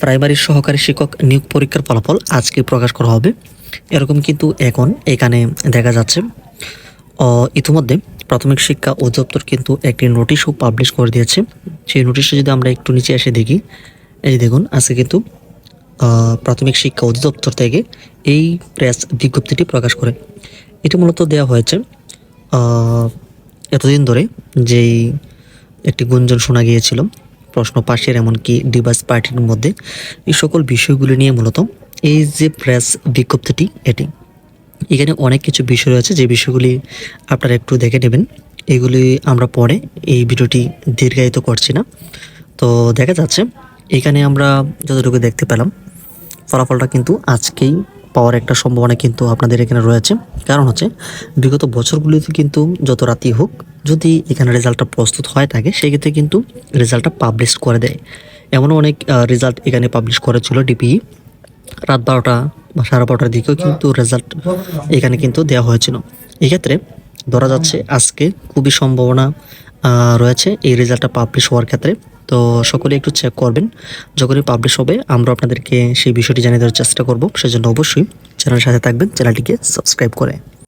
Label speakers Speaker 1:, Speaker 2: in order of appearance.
Speaker 1: Primary সহকারী শিক্ষক নিয়োগ পরীক্ষার ফলাফল আজকে প্রকাশ করা হবে। এরকম কিন্তু এখন এখানে দেখা যাচ্ছে। ইতিমধ্যে প্রাথমিক শিক্ষা অধিদপ্তর কিন্তু একটি নোটিশও পাবলিশ করে দিয়েছে। সেই নোটিশে যদি আমরা একটু নিচে এসে দেখি, এই দেখুন, আজকে কিন্তু প্রাথমিক শিক্ষা অধিদপ্তর থেকে এই প্রেস বিজ্ঞপ্তিটি প্রকাশ করে। এটি মূলত দেওয়া হয়েছে এতদিন ধরে যেই একটি গুঞ্জন শোনা গিয়েছিল। প্রশ্ন পাশের এমনকি ডিভাইস পার্টির মধ্যে এই সকল বিষয়গুলি নিয়ে মূলত এই যে প্রেস বিজ্ঞপ্তিটি, এটি। এখানে অনেক কিছু বিষয় রয়েছে, যে বিষয়গুলি আপনারা একটু দেখে নেবেন। এগুলি আমরা পরে এই ভিডিওটি দীর্ঘায়িত করছি না। তো দেখা যাচ্ছে, এখানে আমরা যতটুকু দেখতে পেলাম, ফলাফলটা কিন্তু আজকেই পাওয়ার একটা সম্ভাবনা কিন্তু আপনাদের এখানে রয়েছে। কারণ হচ্ছে, বিগত বছরগুলিতে কিন্তু যত রাতি হোক যদি এখানে রেজাল্টটা প্রস্তুত হয় থাকে সেক্ষেত্রে কিন্তু রেজাল্টটা পাবলিশ করে দেয়। এমনও অনেক রেজাল্ট এখানে পাবলিশ করেছিল ডিপিই রাত বারোটা বা সাড়ে বারোটার দিকেও কিন্তু রেজাল্ট এখানে কিন্তু দেওয়া হয়েছিল। এক্ষেত্রে ধরা যাচ্ছে আজকে খুবই সম্ভাবনা রয়েছে এই রেজাল্টটা পাবলিশ হওয়ার ক্ষেত্রে। তো সকলে একটু চেক করবেন। যখনই পাবলিশ হবে, আমরা আপনাদেরকে সেই বিষয়টি জানিয়ে দেওয়ার চেষ্টা করব। সেজন্য অবশ্যই চ্যানেলের সাথে থাকবেন, চ্যানেলটিকে সাবস্ক্রাইব করে।